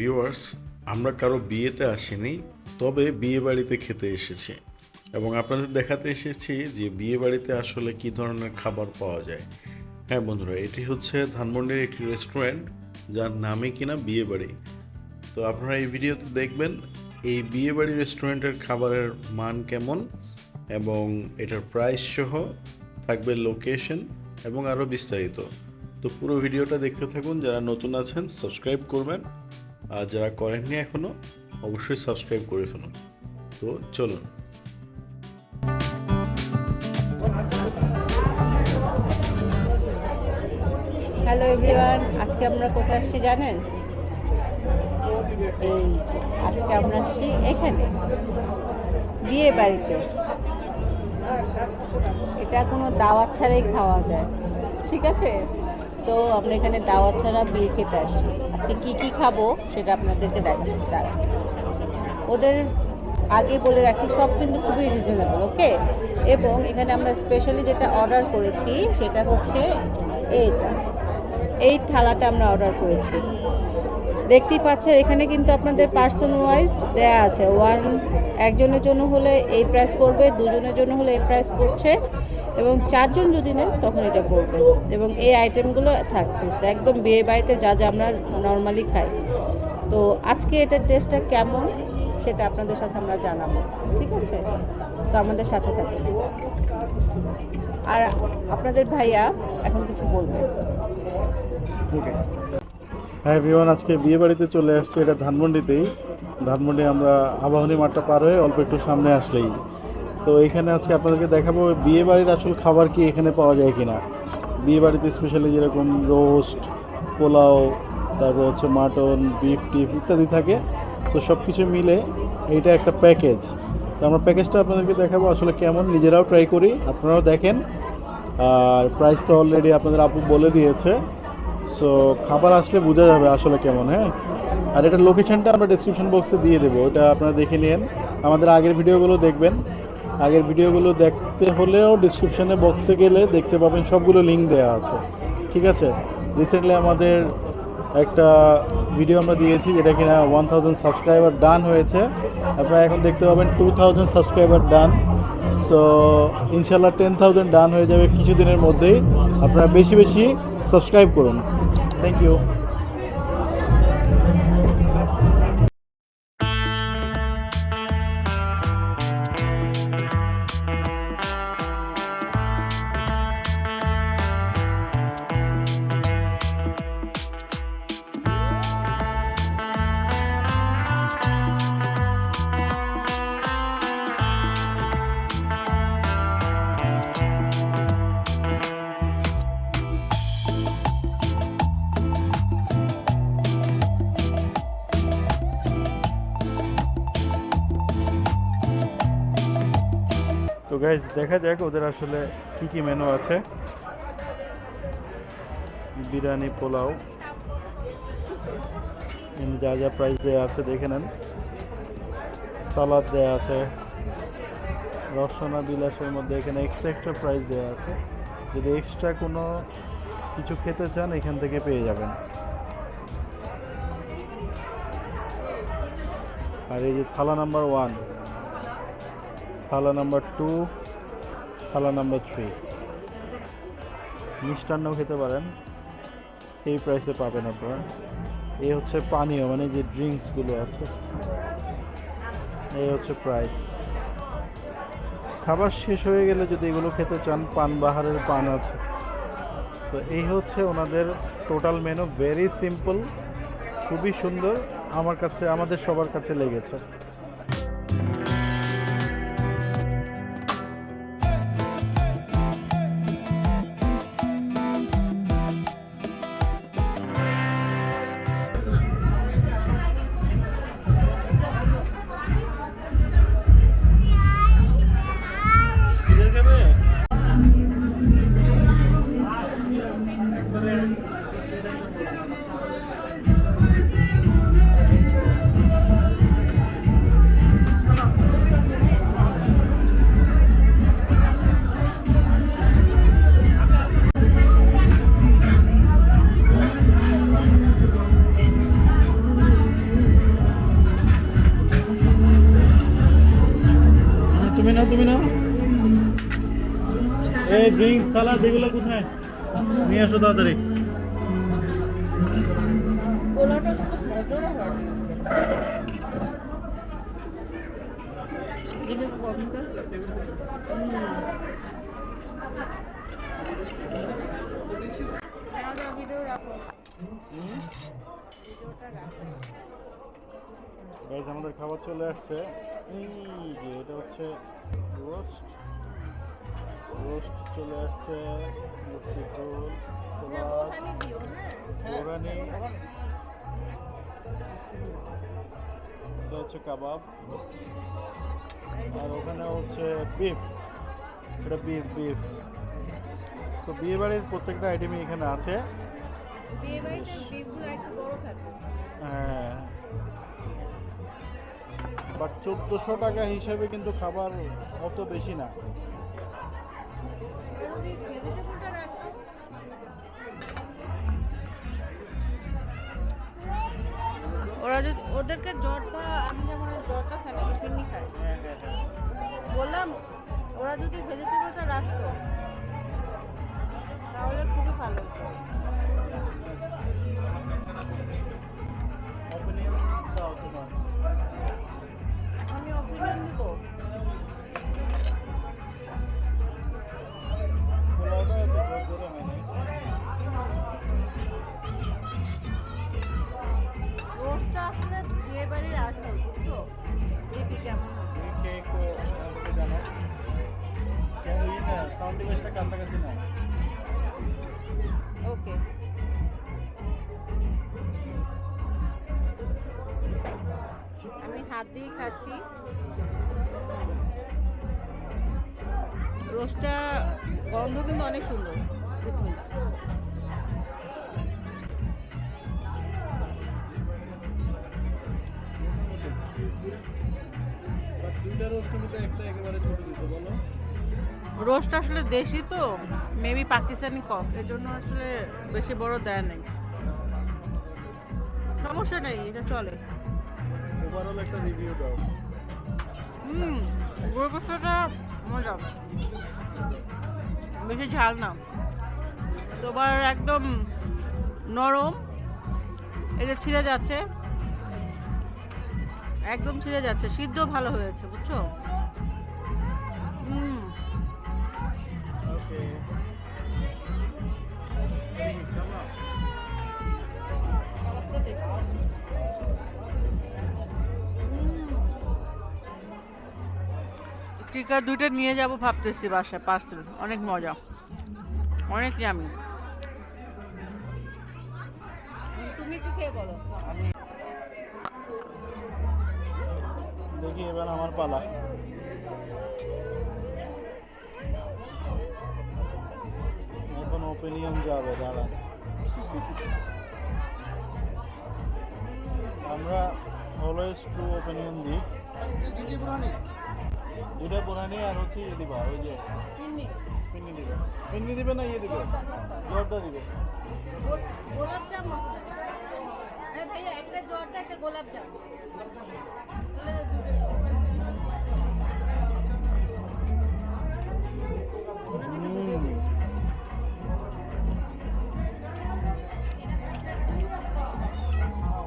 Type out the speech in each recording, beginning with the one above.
Viewers আমরা কারও বিয়েতে আসিনি, তবে বিয়ে বাড়িতে খেতে এসেছি। এবং আপনাদের দেখাতে এসেছি যে বিয়ে বাড়িতে আসলে কী ধরনের খাবার পাওয়া যায়। হ্যাঁ বন্ধুরা, এটি হচ্ছে ধানমন্ডির একটি রেস্টুরেন্ট যার নামে কিনা বিয়ে বাড়ি তো আপনারা এই ভিডিওতে দেখবেন, এই বিয়ে বাড়ি রেস্টুরেন্টের খাবারের মান কেমন এবং এটার প্রাইস সহ থাকবে লোকেশন এবং আরও বিস্তারিত। তো পুরো ভিডিওটা দেখতে থাকুন, যারা নতুন আছেন সাবস্ক্রাইব করবেন। আর যারা করেননি এখনও অবশ্যই সাবস্ক্রাইব করে ফেলুন। তো চলুন। হ্যালো এভরিওয়ান আজকে আমরা কোথায় আসছি জানেন? এই আজকে আমরা আসছি এখানে, বিয়ে বাড়িতে। এটা কোনো দাওয়াত ছাড়াই খাওয়া যায়, ঠিক আছে? সো আমরা এখানে দাওয়াত ছাড়া বিয়ে খেতে আসছি। আজকে কি কি খাব সেটা আপনাদেরকে দেখাচ্ছি তারা ওদের আগে বলে রাখি, সব কিন্তু খুবই রিজনেবল ওকে এবং এখানে আমরা স্পেশালি যেটা অর্ডার করেছি সেটা হচ্ছে এইটা। এই থালাটা আমরা অর্ডার করেছি। দেখতেই পাচ্ছেন, এখানে কিন্তু আপনাদের পার্সন ওয়াইজ দেয়া আছে। ওয়ান একজনের জন্য হলে এই প্রাইস পড়বে, দুজনের জন্য হলে এই প্রাইস পড়ছে। এবং চারজন যদি নেন, তখন এটা পড়বে। এবং এই আইটেমগুলো থাকতেছে একদম বিয়ে বাড়িতে যা যা আমরা নর্মালি খাই। তো আজকে এটার টেস্টটা কেমন, সেটা আপনাদের সাথে আমরা জানাব। ঠিক আছে? তো আমাদের সাথে থাকুন। আর আপনাদের ভাইয়া এখন কিছু বলবে। হ্যাঁ বিমান আজকে বিয়ে বাড়িতে চলে আসছে। এটা ধানমন্ডিতেই। ধানমন্ডি আমরা আবাহনী মাঠটা পার হয়ে অল্প একটু সামনে আসলেই। তো এখানে আজকে আপনাদেরকে দেখাবো বিয়ে বাড়ির আসল খাবার কি এখানে পাওয়া যায় কিনা। বিয়ে বাড়িতে স্পেশালি যেরকম রোস্ট পোলাও, তারপর হচ্ছে মাটন বিফ টিফ ইত্যাদি থাকে। তো সব কিছু মিলে এইটা একটা প্যাকেজ তো আমরা প্যাকেজটা আপনাদেরকে দেখাবো আসলে কেমন, নিজেরাও ট্রাই করি, আপনারাও দেখেন। আর প্রাইস তো অলরেডি আপনাদের আপু বলে দিয়েছে। সো খাবার আসলে বোঝা যাবে আসলে কেমন হ্যাঁ? আর এটার লোকেশনটা আমরা ডিসক্রিপশন বক্সে দিয়ে দেবো এটা আপনারা দেখে নিন। আমাদের আগের ভিডিওগুলো দেখবেন। আগের ভিডিওগুলো দেখতে হলেও ডিসক্রিপশনে বক্সে গেলে দেখতে পাবেন, সবগুলো লিঙ্ক দেওয়া আছে। ঠিক আছে? রিসেন্টলি আমাদের একটা ভিডিও আমরা দিয়েছি যেটা কিনা ওয়ান থাউজেন্ড সাবস্ক্রাইবার ডান হয়েছে। আপনারা এখন দেখতে পাবেন two thousand subscriber done so ইনশাল্লাহ টেন থাউজেন্ড ডান হয়ে যাবে কিছুদিনের মধ্যেই। আপনারা বেশি বেশি সাবস্ক্রাইব করুন। থ্যাংক ইউ গাইজ দেখা যাক ওদের আসলে কি কি মেনু আছে। বিরিয়ানি, পোলাও। যা যা প্রাইস দেওয়া আছে দেখে নেন। সালাদ দেওয়া আছে। রসনা বিলাসের মধ্যে এখানে এক্সট্রা এক্সট্রা প্রাইস দেওয়া আছে। যদি এক্সট্রা কোনো কিছু খেতে চান, এখান থেকে পেয়ে যাবেন। আর এই যে থালা নাম্বার ওয়ান থালা নাম্বার টু, থালা নাম্বার থ্রি। মিষ্টান্নও খেতে পারেন। এই প্রাইসে পাবেন আপনারা। এই হচ্ছে পানীয় মানে যে ড্রিঙ্কসগুলো আছে। এই হচ্ছে প্রাইস খাবার শেষ হয়ে গেলে যদি এগুলো খেতে চান, পান বাহারের পান আছে। তো এই হচ্ছে ওনাদের টোটাল মেনু ভেরি সিম্পল খুবই সুন্দর, আমার কাছে, আমাদের সবার কাছে লেগেছে। সালাদ এগুলো কোথায়? নিয়ে আসো তাড়াতাড়ি। গাইজ আমাদের খাবার চলে আসছে। এই যে এটা হচ্ছে রোস্ট রোস্ট চলে আসছে রোস্টের ঝোল বোরানি এটা হচ্ছে কাবাব। আর ওখানে হচ্ছে বিফ এটা বিফ বিফ। সো বিয়ে বাড়ির প্রত্যেকটা আইটেমই এখানে আছে। হ্যাঁ। বাট চোদ্দোশো টাকা হিসাবে কিন্তু খাবার অত বেশি না। যদি ভেজিটেবলটা রাখতো ওরা যদি, ওদেরকে জ্বরটা আমি যেমন জ্বরটা খাই না পিন্নি খাই। বললাম, ওরা যদি ভেজিটেবলটা রাখতো, তাহলে খুবই ভালো হতো। আমি অপিনিয়ন দিব। রোজটা আসলে বিয়ে বাড়ির আসল বুঝছ? দেখি কেমন না, কাছাকাছি নাও। ওকে আমি হাত দিয়ে খাচ্ছি। রোস্টটা গন্ধ কিন্তু অনেক সুন্দর। রোস্ট আসলে দেশি তো মেবি পাকিস্তানি কক এর জন্য আসলে বেশি বড় দেয় নাই। সমস্যা নেই এটা চলে। একটা দাও। হুম গরু গোস্তটা মজা। বেশি ঝাল না। তোমার একদম নরম। এটা ছিঁড়ে যাচ্ছে। একদম ছিঁড়ে যাচ্ছে। সিদ্ধ ভালো হয়েছে, বুঝছ. এই? টিকা দুইটা নিয়ে যাব ভাবতেছি বাসায়, পার্সেল। অনেক মজা। অনেক আমি তুমি কি খেয়ে বলো? দেখি এবার আমার পালা। এখন ওপিনিয়ন যাবে দাঁড়া। আমরা অলওয়েজ ট্রু ওপিনিয়ন দিই। দুটা বোনানি আর হচ্ছে ইয়ে দিবা ওই যে ফিন্নি দিবে। ফিন্নি দিবে না ইয়ে দিবে? জর্দা দিবে। গোলাপ জাম এই ভাইয়া একটা একটা গোলাপ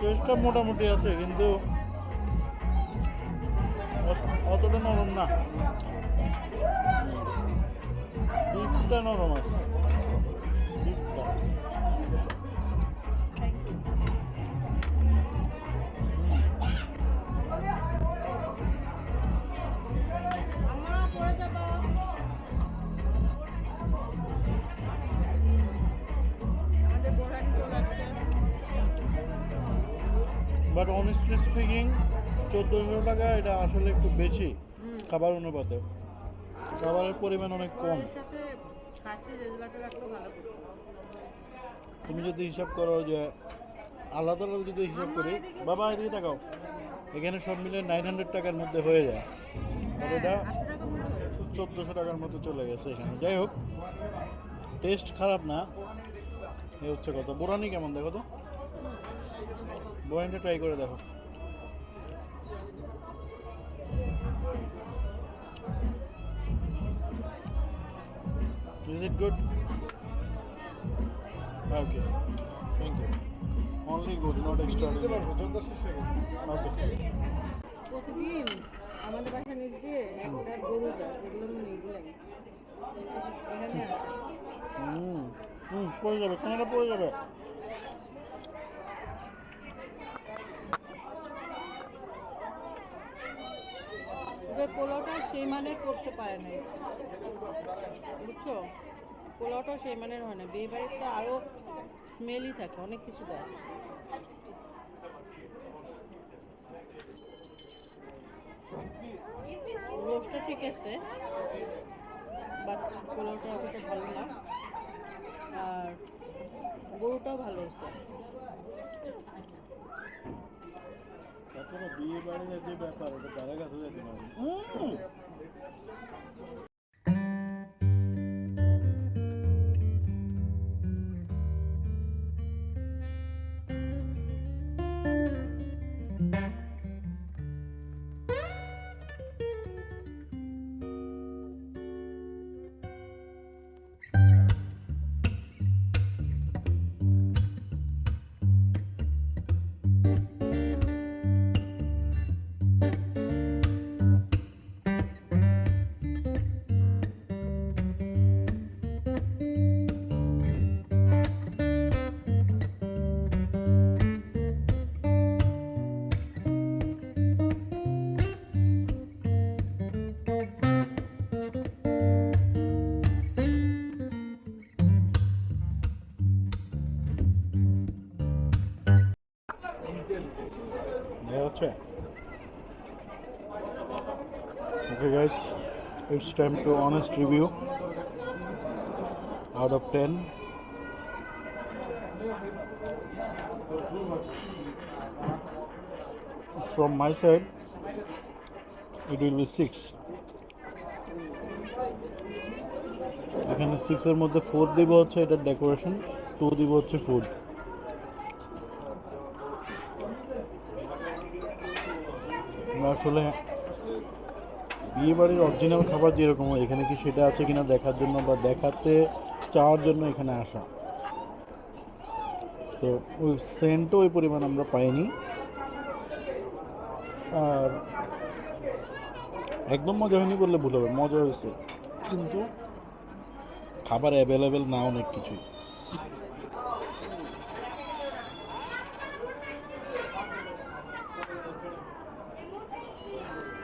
টেস্টটা মোটামুটি আছে কিন্তু অতটা নরম না। নরম আছে। বাট অনেস্টলি স্পিকিং চোদ্দোশো টাকা এটা আসলে একটু বেশি। খাবার অনুপাতে। খাবারের পরিমাণ অনেক কম। তুমি যদি হিসাব করো যে আলাদা আলাদা যদি হিসাব করি বাবা এদিকে তাকাও। এখানে সব মিলে নাইন হান্ড্রেড টাকার মধ্যে হয়ে যায়। আর এটা হয় চোদ্দোশো টাকার মতো চলে গেছে এখানে। যাই হোক টেস্ট খারাপ না। এ হচ্ছে কথা। বোরানি কেমন? দেখো তো। বোরানিটা ট্রাই করে দেখো Is it good? Okay. Thank you. Only good, not extraordinary. Okay. প্রতিদিন আমাদের বাসা নিচ দিয়ে একটা গরু যায় এগুলো আমি এগুলো এখানে হুম হুম পড়ে যাবে কানাডা পড়ে যাবে ওদের পোলাওটা সেই মানের করতে পারে না বুঝছ? পোলাওটা সেই মানের হয় না। বিয়ে বাড়িতে আরও স্মেলি থাকে, অনেক কিছু দেয়। রোস্টটা ঠিক আছে, বাট পোলাওটা অতটা ভালো না। আর গরুটাও ভালো হয়েছে। তারপরে বিয়ে বাড়ির যে ব্যাপার ওটা তারা কাছে যেতে it's time to honest review. Out of 10. From my side, it will be 6. এখানে সিক্সের মধ্যে ফোর দিব হচ্ছে এটা ডেকোরেশন টু দিব হচ্ছে ফুড আসলে বিয়ে বাড়ির অরিজিনাল খাবার যেরকম, এখানে কি সেটা আছে কিনা দেখার জন্য বা দেখাতে চাওয়ার জন্য এখানে আসা? তো ওই সেন্টও ওই পরিমাণ আমরা পাইনি। আর একদম মজা হয়নি বললে ভুল হবে, মজা হয়েছে। কিন্তু খাবার অ্যাভেলেবেল না অনেক কিছুই।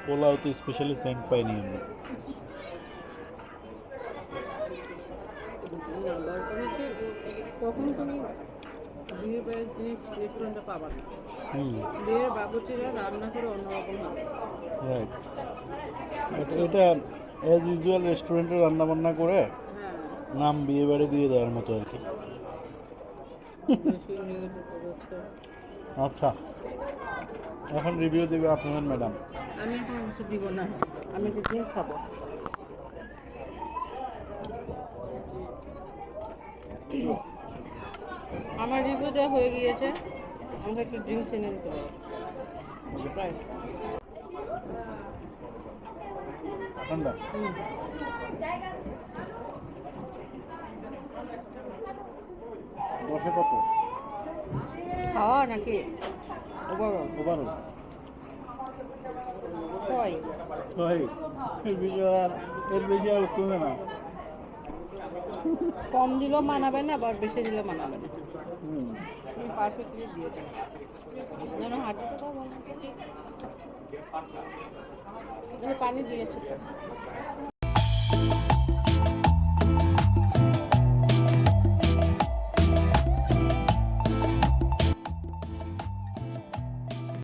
পোলাওতে স্পেশালি সেন্ট পাইনি আমরা। না দরকার হচ্ছে তুমি বিয়ে বাড়ির জিনিস রেস্টুরেন্টে পাবা না। বিয়ের বাবুর্চিরা রান্না করে অন্যরকম হবে রাইট এটা অ্যাজ ইউজুয়াল রেস্টুরেন্টে রান্না বান্না করে হ্যাঁ। নাম বিয়ে বাড়ি দিয়ে দেওয়ার মতো আর কি। আচ্ছা। এখন রিভিউ দেবে আপনাদের ম্যাডাম আমি এখন কিছু দিব না। আমি একটু ড্রিঙ্কস খাব। আমার রিভিউ দেওয়া হয়ে গিয়েছে। আমাকে একটু ড্রিঙ্কস এনে দিতে। দশে কত? খাওয়া নাকি? ওভারঅল। ওভারঅল। ছয় ছয় এর বেশি আর এর বেশি আর কমে না। কম দিলেও মানাবে না আবার বেশি দিলেও মানাবে না। তুমি পারফেক্টলি দিয়েছ। যেন পানি দিয়েছ।